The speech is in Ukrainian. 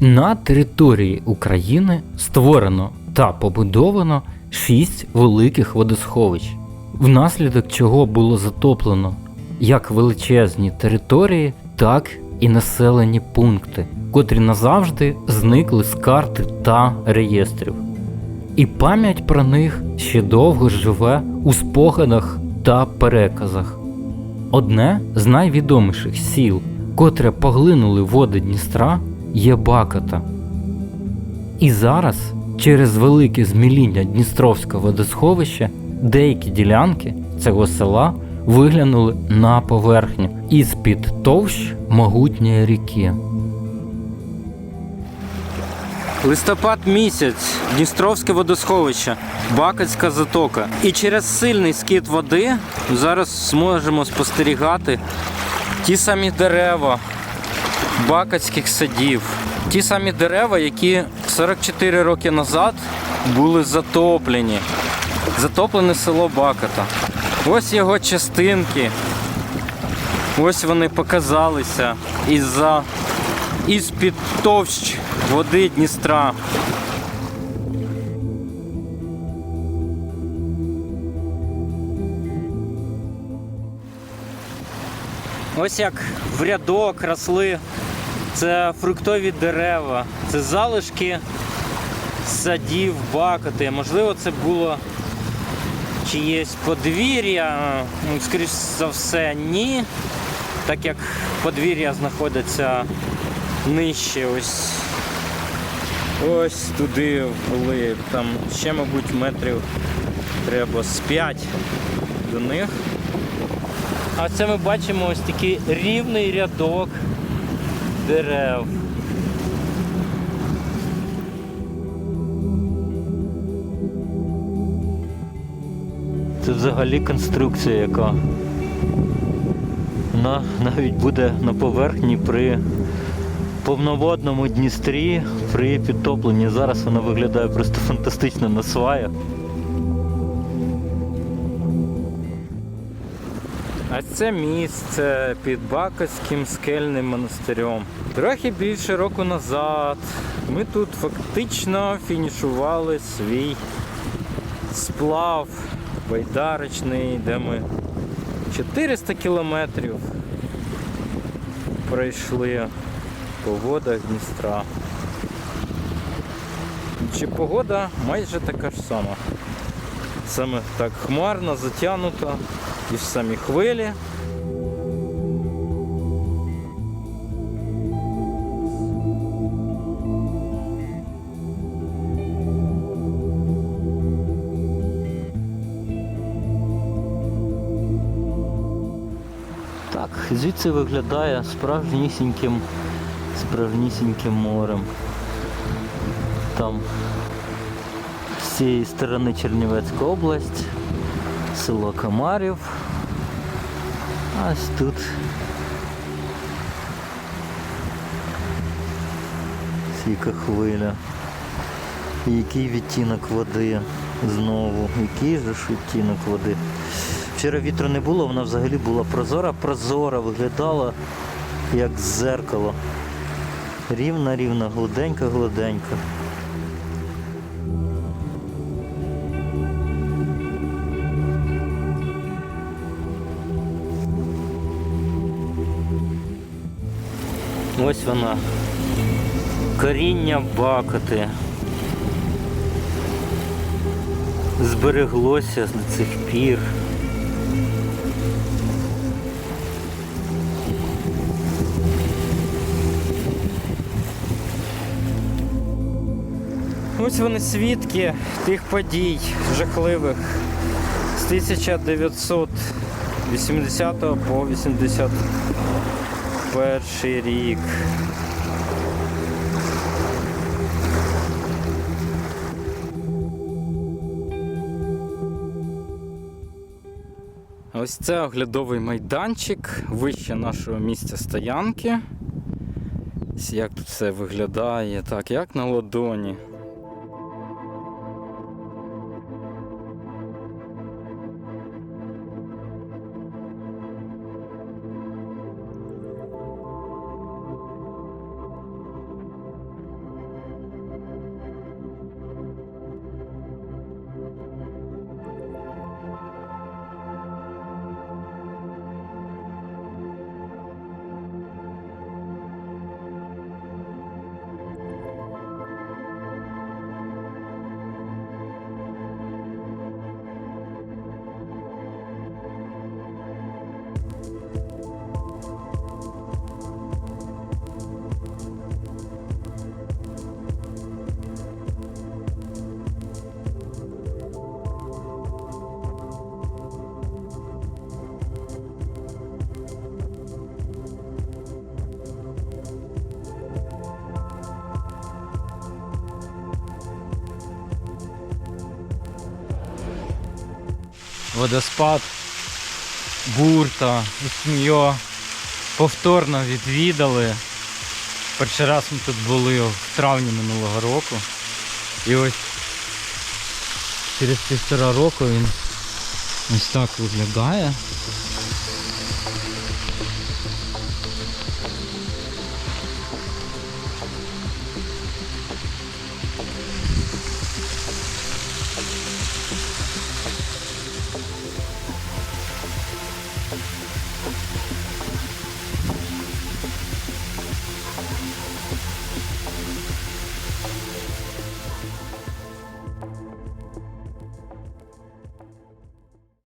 На території України створено та побудовано шість великих водосховищ, внаслідок чого було затоплено як величезні території, так і населені пункти, котрі назавжди зникли з карти та реєстрів. І пам'ять про них ще довго живе у спогадах та переказах. Одне з найвідоміших сіл, котре поглинули води Дністра, є Баката. І зараз, через велике зміління Дністровського водосховища, деякі ділянки цього села виглянули на поверхню із-під товщ могутньої ріки. Листопад місяць, Дністровське водосховище, Бакацька затока. І через сильний скид води зараз зможемо спостерігати ті самі дерева бакацьких садів. Ті самі дерева, які 44 роки назад були затоплені. Затоплене село Баката. Ось його частинки. Ось вони показалися із-за із-під товщ води Дністра. Ось як в рядок росли. Це фруктові дерева, це залишки садів, бакоти. Можливо, це було чиєсь подвір'я. Ну, Скоріш за все, ні. Так як подвір'я знаходиться нижче, ось ось туди були. Там ще, мабуть, метрів треба з 5 до них. А це ми бачимо ось такий рівний рядок дерев. Це взагалі конструкція, яка вона навіть буде на поверхні при повноводному Дністрі, при підтопленні. Зараз вона виглядає просто фантастично на сваях. А це місце під Бакоським скельним монастирем. Трохи більше року назад ми тут фактично фінішували свій сплав байдарочний, де ми 400 кілометрів пройшли по водах Дністра. Чи погода майже така ж сама. Саме так хмарно, затягнуто, і самі хвилі. Так, звідси виглядає справжнісіньким, справжнісіньким морем. Там з цієї сторони Чернівецька область, село Камарів. Ось тут яка хвиля. Який відтінок води знову. Який же ж відтінок води. Вчора вітру не було, вона взагалі була прозора, прозора, виглядала як зеркало. Рівна, рівна, гладенька, гладенька. Ось вона. Коріння бакоти. Збереглося з цих пір. Ось вони свідки тих подій жахливих з 1980 по 81 рік. Ось це оглядовий майданчик вище нашого місця стоянки. Як тут все виглядає, так, як на ладоні. Водоспад Бурта, Ісмійо. Повторно відвідали. Перший раз ми тут були в травні минулого року. І ось через півтора року він ось так виглядає.